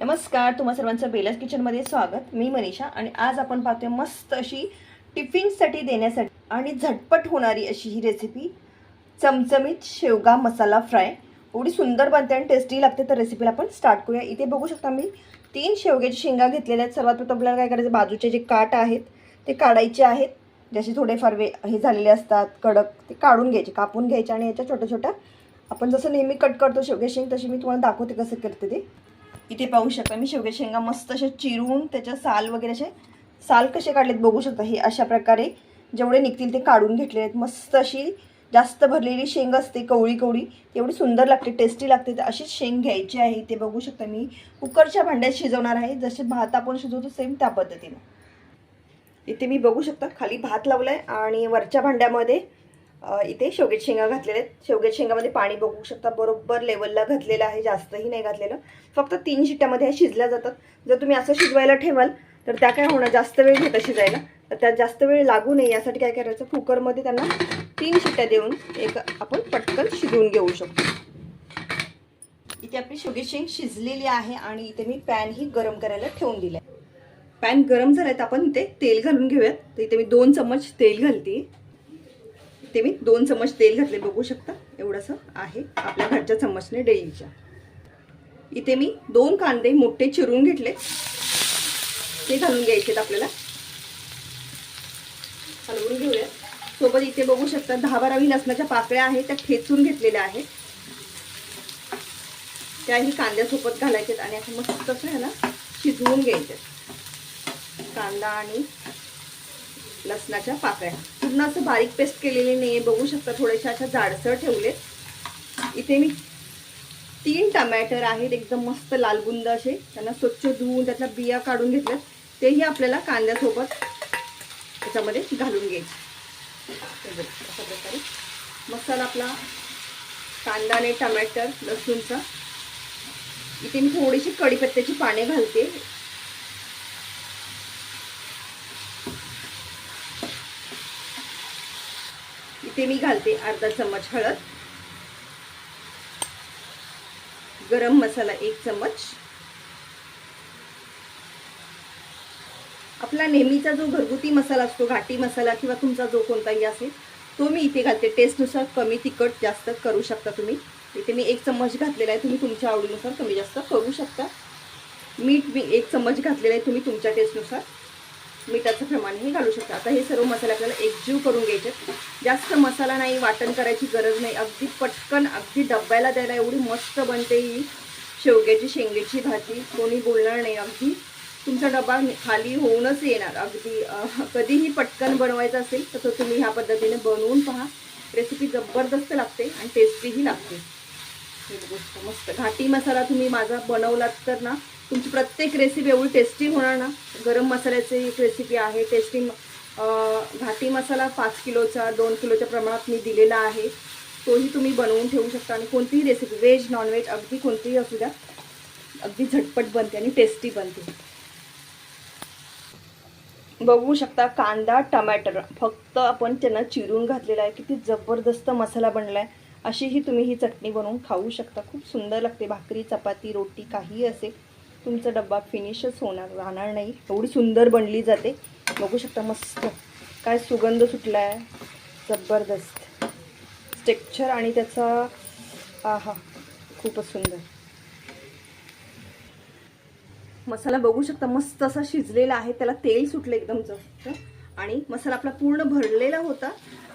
नमस्कार तुम्हा सर्वांचं बेलस किचनमध्ये स्वागत. मी मनीषा आणि आज आपण पाहतोय मस्त अशी टिफिनसाठी देण्यासाठी आणि झटपट होणारी अशी ही रेसिपी चमचमीत शेवगा मसाला फ्राय एवढी सुंदर बनते आणि टेस्टी लागते. तर रेसिपीला आपण स्टार्ट करूया. इथे बघू शकता मी तीन शेवग्याच्या शेंगा घेतलेल्या आहेत. सर्वात प्रथम आपल्याला काय करायचं? बाजूचे जे काट आहेत ते काढायचे आहेत. जसे थोडेफार वे हे झालेले असतात कडक ते काढून घ्यायचे कापून घ्यायचे आणि याच्या छोट्या छोट्या आपण जसं नेहमी कट करतो शेवग्या शेंग तशी मी तुम्हाला दाखवते कसं करते ते. इथे पाहू शकता मी शेवग्या शेंगा मस्त असे चिरून त्याच्या साल वगैरे असे साल कसे काढलेत बघू शकता हे अशा प्रकारे जेवढे निघतील ते काढून घेतले आहेत. मस्त अशी जास्त भरलेली शेंग असते कवळी कवळी तेवढी सुंदर लागते टेस्टी लागते. तर अशीच शेंग घ्यायची आहे ते बघू शकता मी. कुकरच्या भांड्यात शिजवणार आहे जसे भात आपण शिजवतो सेम त्या पद्धतीनं. इथे मी बघू शकता खाली भात लावला आहे आणि वरच्या भांड्यामध्ये इथे शेवग्याच्या शेंगा घातलेल्या आहेत. शेवग्याच्या शेंगामध्ये पाणी बघू शकता. बरोबर लेवलला घातलेलं आहे. जास्तही नाही घातलेलं. फक्त तीन शिट्ट्यामध्ये ह्या शिजल्या जातात. जर तुम्ही असं शिजवायला ठेवाल तर त्या काय होणार? जास्त वेळ घेतं शिजायला. तर त्यात जास्त वेळ लागू नये. यासाठी काय करायचं? कुकरमध्ये त्यांना तीन शिट्ट्या देऊन एक आपण पटकन शिजवून घेऊ शकतो. इथे आपली शेवग्याची शेंग शिजलेली आहे आणि इथे मी पॅन ही गरम करायला ठेवून दिला पॅन गरम झालाय तर आपण इथे तेल घालून घेऊयात. तर इथे मी दोन चम्मच तेल घालते. घेते मी. दोन चमच तेल घातले बघू शकता. एवढंसं आहे आपल्या घरच्या चमचने डेलीच्या. इथे मी दोन कांदे मोठे चिरून घेतले. ते घालून घ्यायचे आपल्याला. हलवून घेऊया. सोबत इथे बघू शकता दहा बारावी लसणाच्या पाकळ्या आहेत त्या ठेचून घेतलेल्या आहेत. त्याही कांद्यासोबत घालायच्यात आणि असं मस्त असं ह्याला शिजवून घ्यायच्यात कांदा आणि लसणाच्या पाकळ्या. पूर्ण असं बारीक पेस्ट केलेली नाही बघू शकता थोड्याशा अशा जाडसर ठेवले इथे मी तीन टमॅटर आहेत एकदम मस्त लालबुंद असे. त्यांना स्वच्छ धुवून त्यातल्या बिया काढून घेतल्यात. तेही आपल्याला कांद्यासोबत त्याच्यामध्ये घालून घ्यायचे. अशा प्रकारे. मसाला आपला कांदा आणि टमॅटर लसूणचा. इथे मी थोडीशी कढीपत्त्याची पाने घालते. ते मी घालते अर्धा चम्मच हळद गरम मसाला एक चम्मच. आपला नेहमीचा जो घरगुती मसाला असतो घाटी मसाला किंवा तुमचा जो कोणताही असेल तो मी इथे घालते. टेस्टनुसार कमी तिखट जास्त करू शकता तुम्ही. इथे मी एक चम्मच घातलेला आहे तुम्ही तुमच्या आवडीनुसार कमी जास्त करू शकता. मीठ मी एक चम्मच घातलेलं आहे तुम्ही तुमच्या टेस्टनुसार मिठाचं प्रमाण हे घालू शकता. आता हे सर्व मसाले आपल्याला एकजीव करून घ्यायचे जास्त मसाला नाही वाटण करायची गरज नाही. अगदी पटकन अगदी डब्याला द्यायला एवढी मस्त बनते ही शेवग्याची शेंगेची भाजी. कोणी बोलणार नाही. अगदी तुमचा डबा खाली होऊनच येणार. अगदी कधीही पटकन बनवायचं असेल तर तो तुम्ही ह्या पद्धतीने बनवून पहा. रेसिपी जबरदस्त लागते आणि टेस्टीही लागते. मस्त. घाटी मसाला तुम्ही माझा बनवलात तर ना तुमची प्रत्येक रेसिपी एवढी टेस्टी होणार ना? गरम मसाल्याची एक रेसिपी आहे. टेस्टी घाटी मसाला पाच किलोचा दोन किलोच्या प्रमाणात मी दिलेला आहे. तोही तुम्ही बनवून ठेवू शकता आणि कोणतीही रेसिपी व्हेज नॉनव्हेज अगदी कोणतीही असू द्या अगदी झटपट बनते आणि टेस्टी बनते. बघू शकता कांदा टमॅटर फक्त आपण त्यांना चिरून घातलेला आहे. किती जबरदस्त मसाला बनला आहे अशीही तुम्ही ही चटणी बनवून खाऊ शकता. खूप सुंदर लागते. भाकरी चपाती रोटी काही असेल. तुमचा डब्बा फिनिशच होणार राहणार नाही. एवढी सुंदर बनली जाते. बघू शकता मस्त. काय सुगंध सुटला आहे जबरदस्त. टेक्चर आणि त्याचा आहा खूपच सुंदर. मसाला बघू शकता मस्त असा शिजलेला आहे. त्याला तेल सुटलं एकदम जास्त. आणि मसाला आपला पूर्ण भरलेला होता.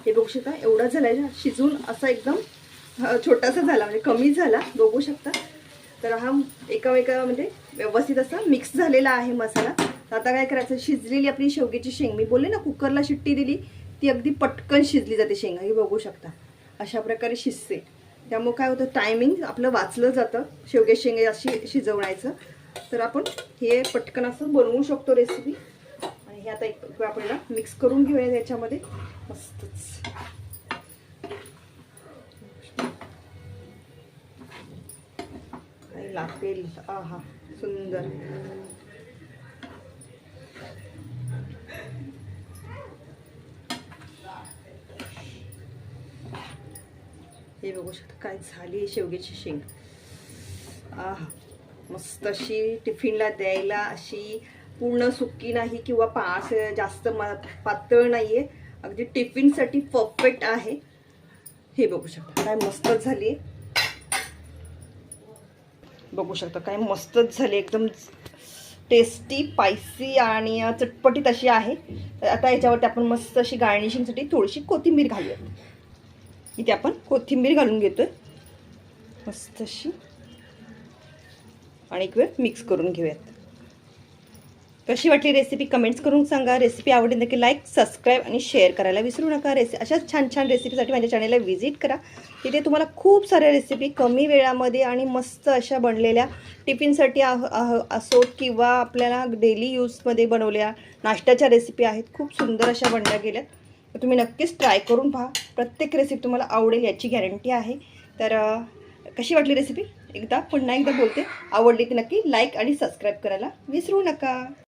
हे बघू शकता एवढा झाला शिजून असा एकदम छोटासा झाला म्हणजे कमी झाला. बघू शकता. तर हा एकामेका म्हणजे व्यवस्थित असा मिक्स झालेला आहे मसाला. तर आता काय करायचं? शिजलेली आपली शेवग्याची शेंग. मी बोलले ना कुकरला शिट्टी दिली ती अगदी पटकन शिजली जाते शेंगा. ही बघू शकता. अशा प्रकारे शिजते. त्यामुळे काय होतं? टायमिंग आपलं वाचलं जातं शेवग्या शेंगे अशी शिजवण्याचं. तर आपण हे पटकन असं बनवू शकतो रेसिपी आणि हे आता एक आपल्याला मिक्स करून घेऊया त्याच्यामध्ये मस्तच. लापेल आहा सुंदर. हे बघू शकता काय झाली शेवग्याची शेंग. आहा मस्त अशी टिफिनला द्यायला अशी पूर्ण सुकी नाही किंवा पास जास्त म पातळ नाही आहे अगदी टिफिनसाठी परफेक्ट आहे. हे बघू शकता काय मस्तच झाली आहे बघू शकता. काय मस्तच झाली एकदम टेस्टी स्पायसी आणि चटपटीत अशी आहे. तर आता याच्यावरती आपण मस्त अशी गार्निशिंगसाठी थोडीशी कोथिंबीर घालूयात. इथे आपण कोथिंबीर घालून घेतोय. मस्त अशी. आणि एक वेळ मिक्स करून घेऊयात. कशी वाटली रेसिपी कमेंट्स करून सांगा. रेसिपी आवडली नक्की लाईक सबस्क्राईब आणि शेअर करायला विसरू नका. रेसि अशाच छान छान रेसिपीसाठी माझ्या चॅनलला व्हिजिट करा. तिथे तुम्हाला खूप साऱ्या रेसिपी कमी वेळामध्ये आणि मस्त अशा बनलेल्या टिफिनसाठी आह आह असोत किंवा आपल्याला डेली यूजमध्ये बनवल्या नाश्त्याच्या रेसिपी आहेत. खूप सुंदर अशा बनल्या गेल्यात. तर तुम्ही नक्कीच ट्राय करून पहा. प्रत्येक रेसिपी तुम्हाला आवडेल याची गॅरंटी आहे. तर कशी वाटली रेसिपी एकदा पुन्हा एकदा बोलते. आवडली की नक्की लाईक आणि सबस्क्राईब करायला विसरू नका.